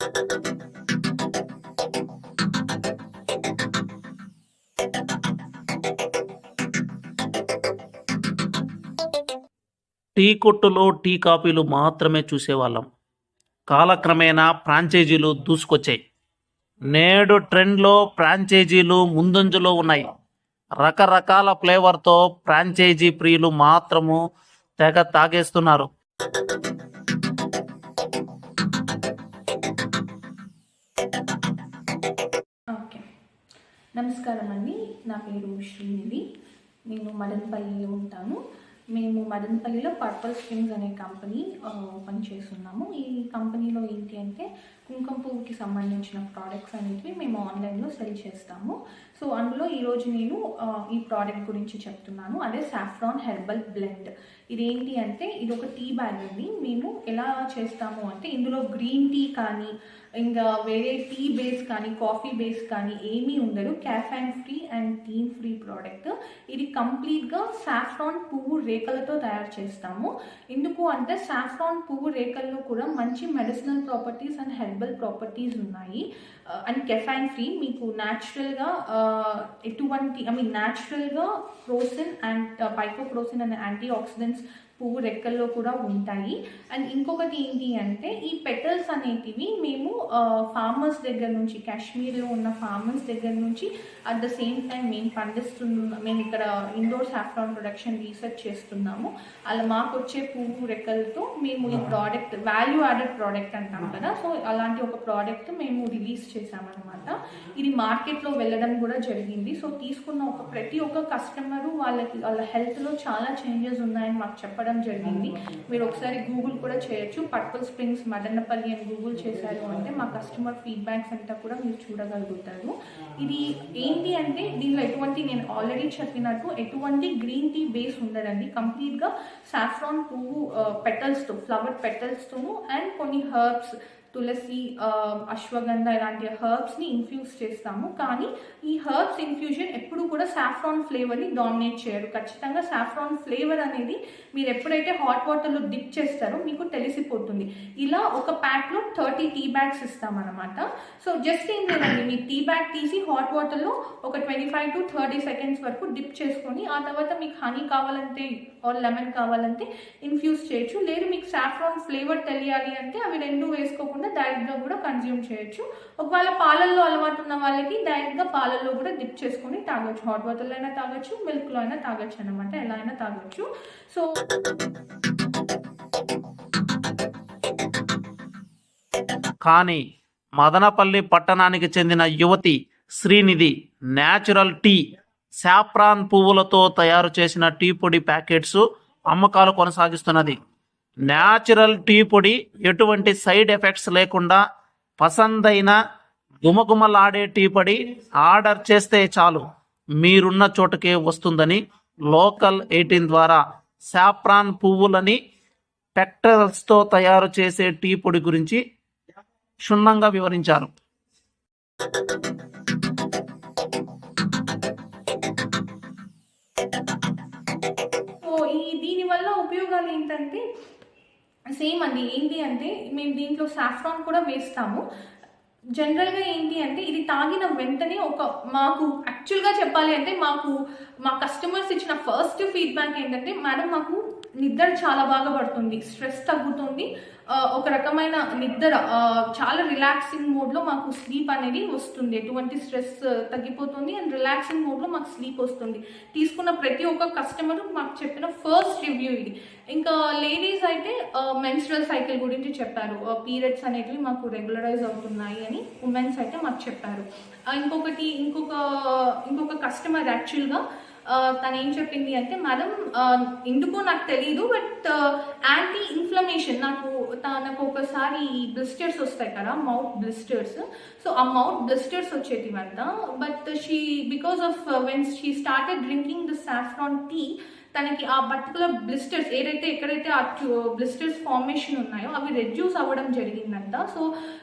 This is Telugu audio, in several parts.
టీ కొట్టులో టీ కాపీలు మాత్రమే చూసేవాళ్ళం. కాలక్రమేణా ఫ్రాంచైజీలు దూసుకొచ్చాయి. నేడు ట్రెండ్లో ఫ్రాంచైజీలు ముందంజలో ఉన్నాయి. రకరకాల ఫ్లేవర్తో ఫ్రాంచైజీ ప్రియులు మాత్రము తెగ తాగేస్తున్నారు. నమస్కారం అండి నా పేరు శ్రీనిధి నేను మదనపల్లిలో ఉంటాను. మేము మదనపల్లిలో పర్పల్ స్ప్రింగ్స్ అనే కంపెనీ ఓపెన్ చేస్తున్నాము. ఈ కంపెనీలో ఏంటి అంటే కుంకుమ పువ్వుకి సంబంధించిన ప్రోడక్ట్స్ అనేవి మేము ఆన్లైన్లో సెల్ చేస్తాము. సో అందులో ఈరోజు నేను ఈ ప్రోడక్ట్ గురించి చెప్తున్నాను. అదే సాఫ్రాన్ హెర్బల్ బ్లెండ్ ఇదేంటి అంటే ఇది ఒక టీ బ్యాగ్ అండి. మేము ఎలా చేస్తాము అంటే ఇందులో గ్రీన్ టీ కానీ ఇంకా వేరే టీ బేస్ కానీ కాఫీ బేస్ కానీ ఏమీ ఉండదు. Caffeine free and theine free product ఇది కంప్లీట్గా సాఫ్రాన్ పువ్వు రేకలతో తయారు చేస్తాము. ఎందుకు అంటే సాఫ్రాన్ పువ్వు రేకల్లో కూడా మంచి medicinal properties and herbal properties ఉన్నాయి. అండ్ కెఫైన్ ఫ్రీ మీకు న్యాచురల్గా uh, ఎటువంటి ఐ మీన్ న్యాచురల్గా ప్రోసిన్ అండ్ పైకోప్రోసిన్ అనే యాంటీ ఆక్సిడెంట్స్ పువ్వు రెక్కల్లో కూడా ఉంటాయి. అండ్ ఇంకొకటి ఏంటి అంటే ఈ పెటల్స్ అనేటివి మేము ఫార్మర్స్ దగ్గర నుంచి కాశ్మీర్లో ఉన్న ఫార్మర్స్ దగ్గర నుంచి అట్ ద సేమ్ టైం మేము పండిస్తున్న మేము ఇక్కడ ఇండోర్ సాఫ్రాన్ ప్రొడక్షన్ రీసెర్చ్ చేస్తున్నాము. అలా మాకు వచ్చే పువ్వు రెక్కలతో మేము ఈ ప్రోడక్ట్ వాల్యూ యాడెడ్ ప్రోడక్ట్ అంటాం కదా. సో అలాంటి ఒక ప్రోడక్ట్ మేము రిలీజ్ చేసామన్నమాట ఇది మార్కెట్లో వెళ్ళడం కూడా జరిగింది. సో తీసుకున్న ఒక ప్రతి ఒక్క కస్టమరు వాళ్ళకి వాళ్ళ హెల్త్లో చాలా చేంజెస్ ఉన్నాయని మాకు చెప్పడం జరిగింది. మీరు ఒకసారి గూగుల్ కూడా చేయొచ్చు. పర్పుల్ స్ప్రింగ్స్ మదనపల్లి అని గూగుల్ చేశారు అంటే మా కస్టమర్ ఫీడ్బ్యాక్స్ అంతా కూడా మీరు చూడగలుగుతారు. ఇది ఏంటి అంటే దీనిలో ఎటువంటి నేను ఆల్రెడీ చెప్పినట్టు ఎటువంటి గ్రీన్ టీ బేస్ ఉండదండి. కంప్లీట్గా సాఫ్రాన్ పువ్వు పెటల్స్తో ఫ్లవర్ పెటల్స్తోను అండ్ కొన్ని హర్బ్స్ తులసి అశ్వగంధ ఇలాంటి హర్బ్స్ని ఇన్ఫ్యూజ్ చేస్తాము. కానీ ఈ హర్బ్స్ ఇన్ఫ్యూజన్ ఎప్పుడు కూడా సాఫ్రాన్ ఫ్లేవర్ని డామినేట్ చేయరు. ఖచ్చితంగా సాఫ్రాన్ ఫ్లేవర్ అనేది మీరు ఎప్పుడైతే హాట్ వాటర్లో డిప్ చేస్తారో మీకు తెలిసిపోతుంది. ఇలా ఒక ప్యాక్లో థర్టీ టీ బ్యాగ్స్ ఇస్తామన్నమాట. సో జస్ట్ ఏం లేదండి మీ టీ బ్యాగ్ తీసి హాట్ వాటర్లో ఒక twenty five to thirty seconds వరకు డిప్ చేసుకొని ఆ తర్వాత మీకు హనీ కావాలంటే ఆర్ లెమన్ కావాలంటే ఇన్ఫ్యూజ్ చేయొచ్చు. లేదు మీకు సాఫ్రాన్ ఫ్లేవర్ తెలియాలి అంటే అవి రెండు వేసుకోకుండా డైరెక్ట్గా కూడా కన్జ్యూమ్ చేయొచ్చు. ఒకవేళ పాలల్లో అలవాటు ఉన్న వాళ్ళకి డైరెక్ట్గా పాలల్లో కూడా డిప్ చేసుకొని తాగొచ్చు. హాట్ వాటర్లో అయినా తాగొచ్చు మిల్క్లో అయినా తాగొచ్చు అనమాట ఎలా అయినా తాగొచ్చు. సో కానీ మదనపల్లి పట్టణానికి చెందిన యువతి శ్రీనిధి న్యాచురల్ టీ సాఫ్రాన్ పువ్వులతో తయారు చేసిన టీ పొడి ప్యాకెట్స్ అమ్మకాలు కొనసాగిస్తున్నది. న్యాచురల్ టీ పొడి ఎటువంటి సైడ్ ఎఫెక్ట్స్ లేకుండా పసందైన గుమగుమలాడే టీ పొడి ఆర్డర్ చేస్తే చాలు. మీరున్న చోటుకే వస్తుందని లోకల్ ఎయిటీన్ ద్వారా సాఫ్రాన్ పువ్వులని పెక్టల్స్తో తయారు చేసే టీ పొడి గురించి క్షుణ్ణంగా వివరించారు. సో ఈ దీనివల్ల ఉపయోగాలు ఏంటంటే సేమ్ అండి. ఏంటి అంటే మేము దీంట్లో సాఫ్రాన్ కూడా వేస్తాము. జనరల్గా ఏంటి అంటే ఇది తాగిన వెంటనే ఒక మాకు యాక్చువల్గా చెప్పాలి అంటే మాకు మా కస్టమర్స్ ఇచ్చిన ఫస్ట్ ఫీడ్బ్యాక్ ఏంటంటే మేడం మాకు నిద్ర చాలా బాగా పడుతుంది స్ట్రెస్ తగ్గుతుంది. ఒక రకమైన నిద్ర చాలా రిలాక్సింగ్ మోడ్లో మాకు స్లీప్ అనేది వస్తుంది. ఎటువంటి స్ట్రెస్ తగ్గిపోతుంది అండ్ రిలాక్సింగ్ మోడ్లో మాకు స్లీప్ వస్తుంది. తీసుకున్న ప్రతి ఒక్క కస్టమర్ మాకు చెప్పిన ఫస్ట్ రివ్యూ ఇది. ఇంకా లేడీస్ అయితే మెన్స్ట్రల్ సైకిల్ గురించి చెప్పారు. పీరియడ్స్ అనేటివి మాకు రెగ్యులరైజ్ అవుతున్నాయి అని ఉమెన్స్ అయితే మాకు చెప్పారు. ఇంకొకటి ఇంకొక ఇంకొక కస్టమర్ యాక్చువల్గా తను ఏం చెప్పింది అంటే మేడం ఎందుకో నాకు తెలియదు బట్ యాంటీ ఇన్ఫ్లమేషన్ నాకు తనకు ఒకసారి బ్లిస్టర్స్ వస్తాయి కదా మౌత్ బ్లిస్టర్స్ సో ఆ mouth blisters వచ్చేటివంతా but she because of when she started drinking the saffron tea తనకి ఆ పర్టికులర్ బ్లిస్టర్స్ ఏదైతే ఎక్కడైతే ఆ బ్లిస్టర్స్ ఫార్మేషన్ ఉన్నాయో అవి రెడ్యూస్ అవ్వడం జరిగిందంట. సో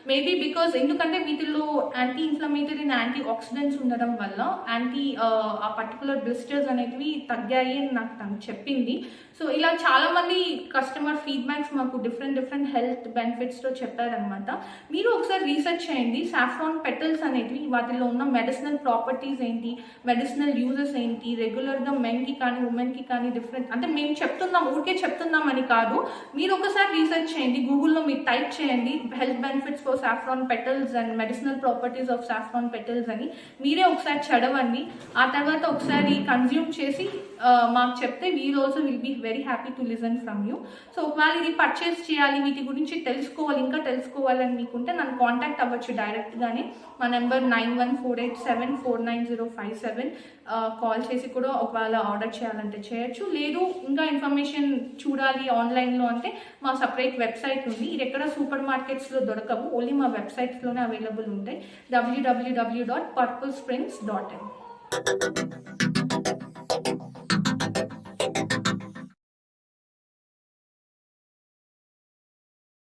మేబీ బికాస్ ఎందుకంటే వీటిల్లో anti inflammatory and anti oxidants ఉండడం వల్ల యాంటీ ఆ పర్టికులర్ బ్లిస్టర్స్ అనేటివి తగ్గాయి అని నాకు తను చెప్పింది. సో ఇలా చాలామంది కస్టమర్ ఫీడ్బ్యాక్స్ మాకు డిఫరెంట్ డిఫరెంట్ హెల్త్ బెనిఫిట్స్తో చెప్పారనమాట మీరు ఒకసారి రీసెర్చ్ చేయండి. సాఫ్రాన్ పెటల్స్ అనేటివి వాటిలో ఉన్న మెడిసినల్ ప్రాపర్టీస్ ఏంటి? మెడిసినల్ యూజెస్ ఏంటి? రెగ్యులర్గా మెన్కి కానీ ఉమెన్కి కానీ డిఫరెంట్ అంటే మేము చెప్తున్నాం ఊరికే చెప్తున్నామని కాదు. మీరు ఒకసారి రీసెర్చ్ చేయండి గూగుల్లో మీరు టైప్ చేయండి health benefits for saffron petals and medicinal properties of saffron petals అని. మీరే ఒకసారి చదవండి. ఆ తర్వాత ఒకసారి కన్జ్యూమ్ చేసి మాకు చెప్తే we'll also will be very happy to listen from you so ఒకవేళ ఇది పర్చేస్ చేయాలి వీటి గురించి తెలుసుకోవాలి ఇంకా తెలుసుకోవాలని మీకుంటే నన్ను కాంటాక్ట్ అవ్వచ్చు డైరెక్ట్గానే మా number nine one four eight seven four nine zero five seven. Call చేసి కూడా ఒకవేళ ఆర్డర్ చేయాలంటే చేయొచ్చు. లేదు ఇంకా ఇన్ఫర్మేషన్ చూడాలి ఆన్లైన్లో అంటే మా సపరేట్ వెబ్సైట్ ఉంది. ఇది ఎక్కడ సూపర్ మార్కెట్స్లో దొరకవు. ఓన్లీ మా వెబ్సైట్స్లోనే అవైలబుల్ ఉంటాయి. W W W dot purple springs dot in